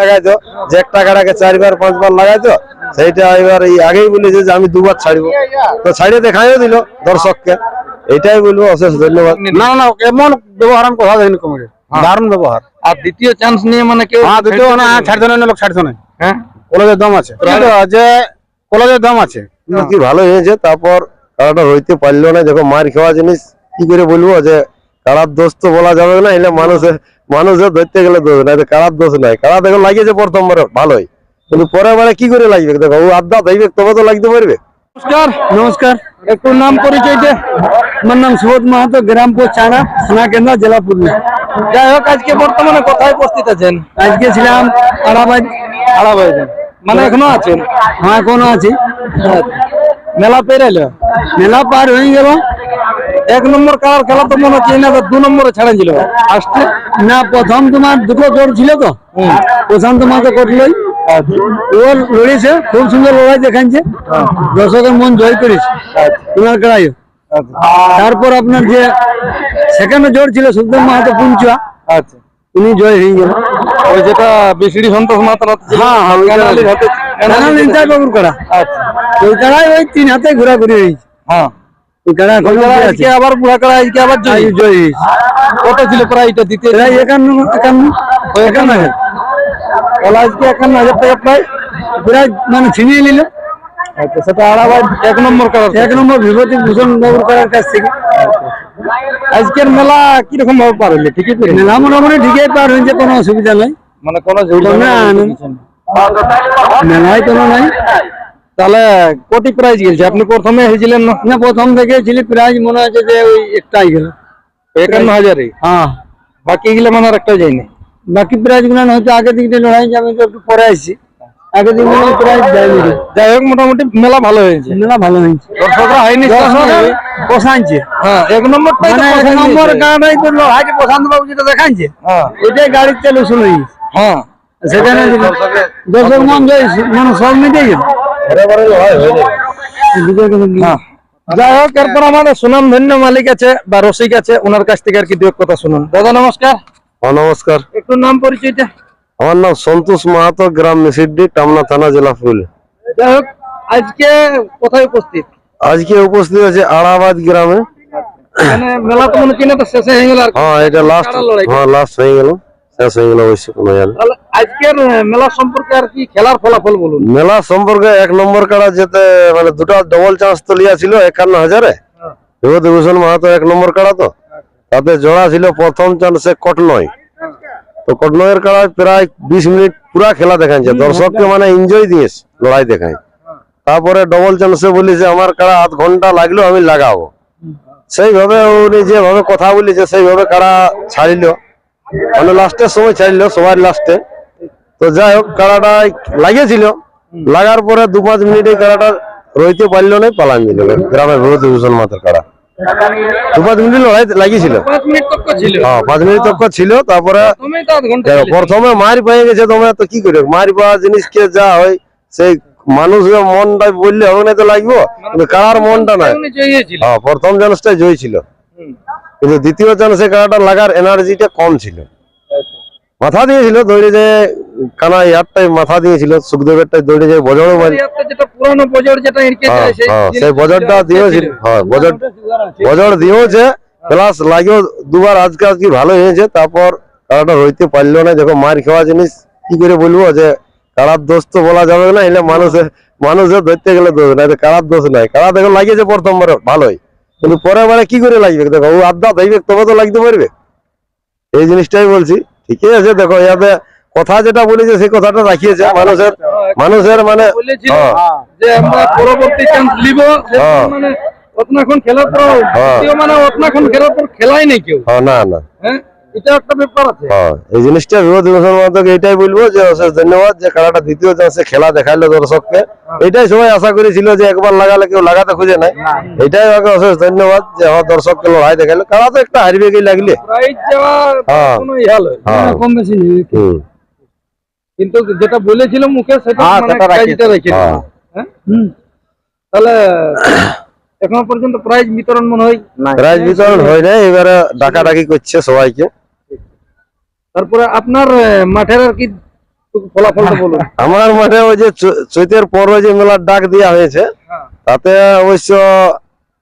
লাগাইতো যে এক টাকাটাকে চারবার পাঁচবার লাগাইতো সেইটা এবার এই আগেই বলেছে যে আমি দুবার ছাড়বো। তো ছাড়িয়ে দেখাইও দিল দর্শককে। এইটাই বলব অশেষ ধন্যবাদ। না না এমন ব্যবহার আমি কথা দেখিনি কমিটির দারুণ ব্যবহার। আর দ্বিতীয় চান্স নিয়ে মানে কেউ হ্যাঁ দুটো না ছাড়ছে না। লোক ছাড়ছে না। হ্যাঁ? কলেজের দম আছে। যে কলেজের দম আছে। কি ভালো হয়েছে তারপর কারাটা হইতে পারল না দেখো মার খাওয়া জিনিস কি করে বলব যে কারার দোষ তো বলা যাবে না এলে মানুষের মানুষের ধরতে গেলে দোষ না কারার দোষ নাই। কারা দেখো লাগিয়েছে প্রথমবার ভালোই। কিন্তু পরের বারে কি করে লাগবে? দেখো ও আড্ডা ধরবে তবে তো লাগতে পারবে। নমস্কার নমস্কার। একটু নাম পরিচয়টা আমার নাম সুবোধ মাহাতো গ্রামপুর চানা থানা কেন্দ্র জেলা পুরুলিয়া। যাই হোক আজকে বর্তমানে কোথায় উপস্থিত আছেন? আজকে ছিলাম আড়াবাদ আড়াবাই মানে এখনও আছেন? হ্যাঁ এখনও আছি। মেলা পেরাইলো মেলা পার হয়ে গেল। এক নম্বর কালার খেলা তো মনে হচ্ছে না দু নম্বরে ছাড়েন ছিল আসতে না প্রথম তোমার দুটো জোর ছিল তো। প্রথম তোমার তো করলোই ওর লড়েছে খুব সুন্দর লড়াই দেখাচ্ছে দর্শকের মন জয় করেছে। তোমার কড়াই তারপর আপনার যে সেকেন্ড জোর ছিল সুলতান মাহাতো পুঞ্চুয়া। আচ্ছা। উনি জয় হয়ে গেল। ওই যেটা বিশিড়ি সন্তোষ মাতার হ্যাঁ, হ্যাঁ, বাবুর কড়া আচ্ছা। ওই কড়াই ওই তিন হাতে ঘোরাঘুরি হয়েছে। হ্যাঁ। ওই কড়া এখন ওই যারা আজকে আবার বুড়া করা আবার। জয় জয় হয়েছে। কত ছিল প্রাইসটা দ্বিতীয় প্রায় একান্ন একান্ন একান্ন হাজার আজকে একান্ন হাজার টাকা প্রায় প্রায় মানে ছিনিয়ে নিল। আচ্ছা সেটা আর এক নম্বর কালার এক নম্বর বিভূতি ভূষণ বাবুর করার কাছ থেকে। আজকের মেলা কীরকম ভাবে পার হইলে? ঠিকই মেলা মোটামুটি ঠিকই পার হয়েছে কোনো অসুবিধা নাই। মানে কোনো ঝুড়ি না, না। মেলায় কোনো নাই। তাহলে কোটি প্রাইজ গেছে। আপনি প্রথমে হয়েছিলেন না? প্রথম থেকে প্রাইজ মনে হচ্ছে যে ওই একটাই গেল। একান্ন হাজারে? হ্যাঁ। বাকি গুলো মানে আর একটা যায়নি। বাকি প্রাইজগুলো হয়তো আগের দিকে লড়াই আমি তো একটু পরে আসছি আগের দিন মনে প্রাইজ যায়নি যাই হোক মোটামুটি মেলা ভালো হয়েছে। মেলা ভালো হয়েছে। দর্শকরা হয়নি পোষাইছে হ্যাঁ এক নম্বরটাই তো মানে এক নম্বর। গাড়াই তো লড়াইকে প্রশান্ত বাবু যেটা দেখাচ্ছে হ্যাঁ। ওইটাই গাড়ির তেল শুরু হয়েছে হ্যাঁ। সেখানে দর্শক মন জয় মানে সব মিটে গেল। হ্যাঁ। যাই হোক এরপর আমাদের সুনাম ধন্য মালিক আছে বা রসিক আছে ওনার কাছ থেকে আর কি দু কথা শুনুন। দাদা নমস্কার। হ্যাঁ, নমস্কার। একটু নাম পরিচয়টা। আমার নাম সন্তোষ মাহাতো গ্রাম মিসিড্ডি টামনা থানা জেলা পুরুলিয়া যাই হোক আজকে কোথায় উপস্থিত? আজকে উপস্থিত আছে আড়াবাদ গ্রামে। মানে মেলা তো মনে কিনা তো শেষে হয়ে গেল আর হ্যাঁ এটা লাস্ট হ্যাঁ লাস্ট হয়ে গেল। শেষ হয়ে গেল অবশ্য কোনো আজকের মেলা সম্পর্কে আর কি খেলার ফলাফল বলুন? মেলা সম্পর্কে এক নম্বর কাড়া যেতে মানে দুটা ডবল চান্স তো ছিল একান্ন হাজারে। বিভূতিভূষণ মাহাতো এক নম্বর কাড়া তো। তাতে জোড়া ছিল প্রথম চান্সে কটনয়। তো কটনয়ের কাড়ায় প্রায় বিশ মিনিট পুরা খেলা দেখাচ্ছে দর্শককে মানে এনজয় দিয়েছে লড়াই দেখায়। তারপরে ডবল চান্সে বলি যে আমার কাড়া আধ ঘণ্টা লাগল আমি লাগাবো। সেইভাবে উনি যেভাবে কথা বলেছে সেইভাবে কারা ছাড়িল। মানে লাস্টের সময় ছাড়িল সবার লাস্টে তো যাই হোক কাড়াটা লাগিয়েছিল। লাগার পরে দু পাঁচ মিনিটে কাড়াটা রইতে পারল না পালান দিল। গ্রামের বিভূতিভূষণ মাতার কাড়া। দু পাঁচ মিনিট লড়াই লাগিয়েছিল। হ্যাঁ পাঁচ মিনিট তক ছিল তারপরে। প্রথমে মার পেয়ে গেছে তোমরা তো কি করে মার পাওয়া জিনিসকে যা হয় সেই মানুষের মনটা বললে হবে না তো লাগবো। কিন্তু কাড়ার মনটা নাই। হ্যাঁ প্রথম চান্সটাই জয় ছিল। কিন্তু দ্বিতীয় চান্সে কাড়াটা লাগার এনার্জিটা কম ছিল। মাথা দিয়েছিল দৌড়ে যে কানা ইয়ারটাই মাথা দিয়েছিল সুখদেবেরটাই দৌড়ে যে বজর হ্যাঁ সেই বজরটা দিয়েছিল হ্যাঁ বজর বজর দিয়েছে প্লাস লাগেও দুবার আজকে আজকে ভালো হয়েছে তারপর কাড়াটা রইতে পারল না দেখো মার খাওয়া জিনিস কি করে বলব যে কারার দোষ তো বলা যাবে না এলে মানুষের মানুষের ধরতে গেলে দোষ না কাড়ার দোষ নাই। কারা দেখো লাগিয়েছে প্রথমবার ভালোই। কিন্তু পরে বারে কি করে লাগবে? দেখো ও আড্ডা দেবে তবে তো লাগতে পারবে। এই জিনিসটাই বলছি। ঠিকই আছে দেখো ইয়াতে কথা যেটা বলেছে সেই কথাটা রাখিয়েছে। মানুষের মানুষের মানে হ্যাঁ। যে আমরা পরবর্তী চান্স নিব হ্যাঁ। মানে খেলার পর হ্যাঁ। মানে অতনাক্ষণ খেলার পর খেলাই নাই কেউ। না না। হ্যাঁ? এটা একটা ব্যাপার আছে। হ্যাঁ এই জিনিসটা বিভূতিভূষণ মাহাতোকে এটাই বলব যে অশেষ ধন্যবাদ যে খেলাটা দ্বিতীয় চান্সে খেলা দেখাইলো দর্শককে। এটাই সবাই আশা করেছিল যে একবার লাগালে কেউ লাগাতে খুঁজে নাই এটাই ওকে অশেষ ধন্যবাদ যে আমার দর্শককে লড়াই দেখাইলো। খেলা তো একটা হারবে কি লাগলে। হ্যাঁ। হ্যাঁ। কম বেশি কিন্তু যেটা বলেছিল মুখে সেটা হ্যাঁ, মানে। হ্যাঁ। হ্যাঁ? তাহলে এখনও পর্যন্ত প্রাইজ বিতরণ মনে হয় না প্রাইজ বিতরণ হয় নাই এবারে ডাকাডাকি করছে সবাইকে। তারপরে আপনার মাঠের আর কি ফলাফলটা বলুন? আমার মাঠে ওই যে চৈতের পর্বে যে মেলার ডাক দেওয়া হয়েছে তাতে অবশ্য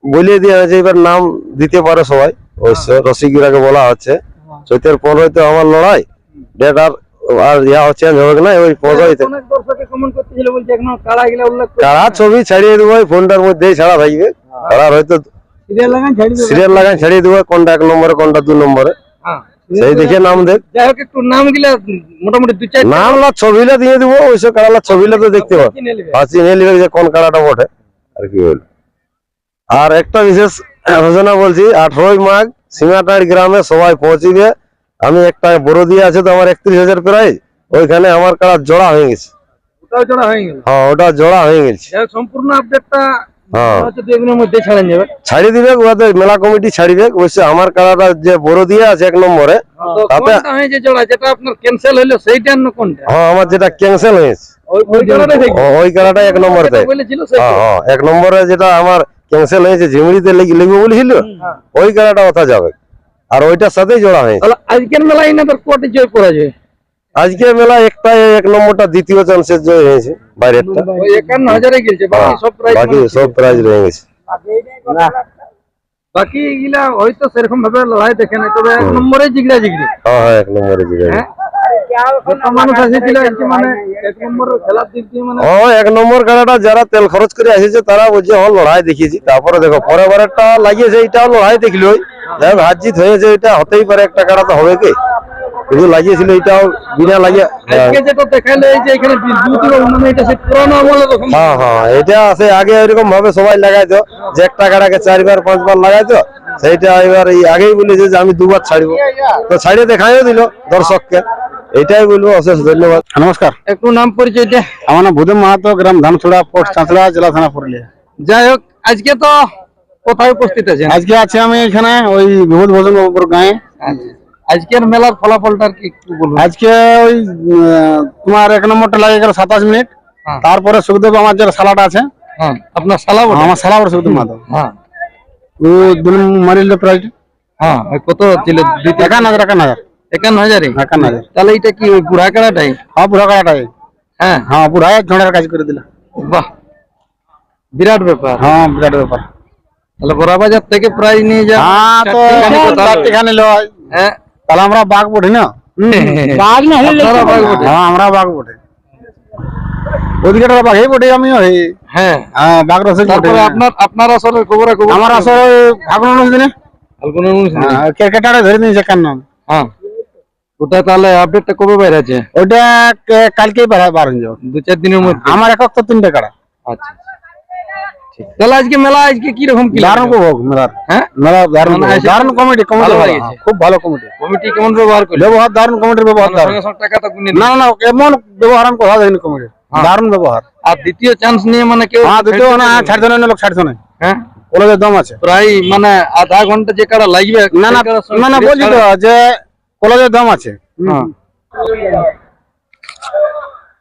বলিয়ে দেওয়া হয়েছে এবার নাম দিতে পারে সবাই। অবশ্য রসিকগুলাকে বলা হচ্ছে। চৈতের পর্বে তো আমার লড়াই ডেট আর আর ইয়া চেঞ্জ হবে না ওই উল্লেখ করে কারা ছবি ছাড়িয়ে দেবো ওই ফোনটার মধ্যেই ছাড়া থাকবে। কারার হয়তো সিরিয়াল লাগান ছাড়িয়ে দেবো। কোনটা এক নম্বরে কোনটা দু নম্বরে। সেই দেখে নাম দেখ একটু নাম গিলা মোটামুটি দু চার নাম না ছবিটা দিয়ে দিব ওইসব তো দেখতে পাবো। চিনে নিবে। যে কোন কাড়াটা বটে। আর কি বল আর একটা বিশেষ ঘোষণা বলছি আঠারোই মাঘ সিঙ্গাটাড় গ্রামে সবাই পৌঁছিবে। আমি একটা বড় দিয়ে আছে তো আমার একত্রিশ হাজার প্রাইজ ওইখানে আমার কাড়া জোড়া হয়ে গেছে। ওটাও জোড়া হয়ে গেল। হ্যাঁ ওটা জোড়া হয়ে গেছে। সম্পূর্ণ আপডেটটা হ্যাঁ। হচ্ছে দু একদিনের মধ্যে ছাড়েন যাবে ছাড়ি দিবে ওদের মেলা কমিটি ছাড়িবে। অবশ্য আমার কাড়াটা যে বড় দিয়ে আছে এক নম্বরে তাতে কোনটা হয়েছে জোড়া? যেটা আপনার ক্যান্সেল হইল সেইটা কোনটা? হ্যাঁ আমার যেটা ক্যান্সেল হয়েছে। ওই এক নম্বরে হ্যাঁ এক নম্বরে যেটা আমার ক্যান্সেল হয়েছে ঝিমড়িতে বলেছিল ওই কথা যাবে। আর ওইটার সাথেই জোড়া হয়েছে। আজকের মেলায় এনাদের কোয়ার্টে জয় পরাজয়? আজকে মেলা একটা এক নম্বরটা দ্বিতীয় চান্সের জয় হয়েছে বাইরেরটা। একান্ন হাজারে গেছে বাকি সব প্রাইস বাকি সব প্রাইজ রয়ে গেছে। বাকি এগুলা হয়তো সেরকম ভাবে লড়াই দেখে না তবে এক নম্বরে জিগড়া জিগড়ি। হ্যাঁ হ্যাঁ এক নম্বরে জিগে হ্যাঁ যত মানুষ এসেছিল আজকে মানে এক নম্বর খেলার দিক দিয়ে মানে ও এক নম্বর কাড়াটা যারা তেল খরচ করে তারা বলছে হ্যাঁ লড়াই দেখিয়েছি। তারপরে দেখো পরের বারেরটা লাগিয়েছে এইটাও লড়াই দেখল। হোক হার জিত হয়েছে এটা হতেই পারে একটা কাড়া তো হবে কি? কিন্তু লাগিয়েছিল এটাও বিনা রকম হ্যাঁ হ্যাঁ এটা আছে আগে এরকম ভাবে সবাই লাগাইতো যে একটা কাড়াকে চারবার পাঁচবার লাগাইতো সেইটা এবার এই আগেই বলেছে যে আমি দুবার ছাড়বো। তো ছাড়িয়ে দেখাইও দিল দর্শককে এটাই বলব অশেষ ধন্যবাদ। নমস্কার। একটু নাম পরিচয় আমার নাম ভূদেব মাহাতো গ্রাম ধানছড়া পোস্ট চাঁচড়া জেলা থানা পুরুলিয়া। যাই হোক আজকে তো কোথায় উপস্থিত আছেন? আজকে আছে আমি এখানে ওই বিভূত ভোজন গায়ে। আচ্ছা। আজকের মেলার ফলাফলটা কি আজকে ওই তোমার এক নম্বরটা লাগে গেল সাতাশ মিনিট। হ্যাঁ। তারপরে সুখদেব আমার যে সালাটা আছে। হ্যাঁ আপনার সালা? আমার সালা বড় সুখদেব মাহাতো হ্যাঁ। ও মারিল প্রাইজ হ্যাঁ কত ছিল? একান্ন হাজার একান্ন হাজার। একান্ন হাজারে একান্ন হাজার। তাহলে এটা কি ওই বুড়া কাড়াটাই? হ্যাঁ বুড়া কাটাটাই হ্যাঁ। হ্যাঁ বুড়া ঝড়ের কাজ করে দিল। বাহ। বিরাট ব্যাপার। হ্যাঁ বিরাট ব্যাপার। তাহলে বড়া বাজার থেকে প্রাইজ নিয়ে যা হ্যাঁ তো চারটেখানি লয়। হ্যাঁ। তাহলে আমরা বাঘ বটি না? বাঘ না হ্যাঁ আমরা বাঘ বটে। ওদিকে বাঘেই বটে আমিও হ্যাঁ। হ্যাঁ বাঘ রসে আপনার আপনার আসলে খবর খবর আমার আসলে ফাগুন অনুষ্ঠান দিনে। আলপনা অনুষ্ঠান। ক্রিকেটারে ধরে নিয়েছে কেন নাম? হ্যাঁ। ওটা তাহলে আপডেটটা কবে বাইর আছে ওইটা কালকেই বার বার হয়ে যাবে। দু চার দিনের মধ্যে। আমার একক তো তিনটে কাড়া। আচ্ছা। তাহলে আজকে মেলা আজকে কি রকম কি দারুণ উপভোগ মেলার। হ্যাঁ? মেলা দারুণ মানে উপভোগ। এসে- দারুণ কমিটি কমিটি ভালো ভালো খুব ভালো কমিটি কমিটি কেমন ব্যবহার করল ব্যবহার দারুণ কমিটির ব্যবহার দারুণ। সঙ্গে সঙ্গে টাকাটা গুনে না না না এমন ব্যবহার আমি কথা দেখিনি কমিটির দারুণ ব্যবহার। আর দ্বিতীয় চান্স নিয়ে মানে কেউ হ্যাঁ দুটো না ছাড়ছে না লোক ছাড়ছে না হ্যাঁ? কলেজের দম আছে। প্রায় মানে আধা ঘণ্টা যে কাটা লাগবে না না না না তো যে কলেজের দম আছে। হ্যাঁ।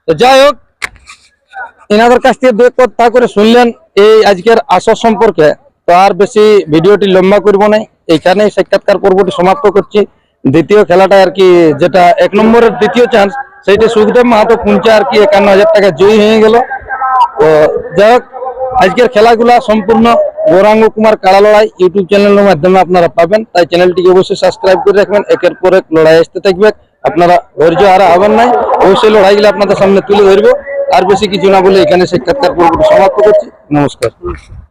তো যাই হোক এনাদের কাছ থেকে দু এক কথা করে শুনলেন এই আজকের আসর সম্পর্কে। তো আর বেশি ভিডিওটি লম্বা করব না। এইখানেই সাক্ষাৎকার পর্বটি সমাপ্ত করছি। দ্বিতীয় খেলাটা আর কি যেটা এক নম্বরের দ্বিতীয় চান্স সেইটা সুখদেব মাহাতো পুঞ্চা আর কি একান্ন হাজার টাকা জয়ী হয়ে গেল। তো যাই হোক, আজকের খেলাগুলা সম্পূর্ণ গৌরাঙ্গ কুমার কাড়া লড়াই ইউটিউব চ্যানেলের মাধ্যমে আপনারা পাবেন। তাই চ্যানেলটিকে অবশ্যই সাবস্ক্রাইব করে রাখবেন। একের পর এক লড়াই আসতে থাকবে। আপনারা ধৈর্য হারা হবেন নাই। অবশ্যই লড়াইগুলো আপনাদের সামনে তুলে ধরবো। আর বেশি কিছু না বলে এখানে সাক্ষাৎকার পর্ব সমাপ্ত করছি। নমস্কার।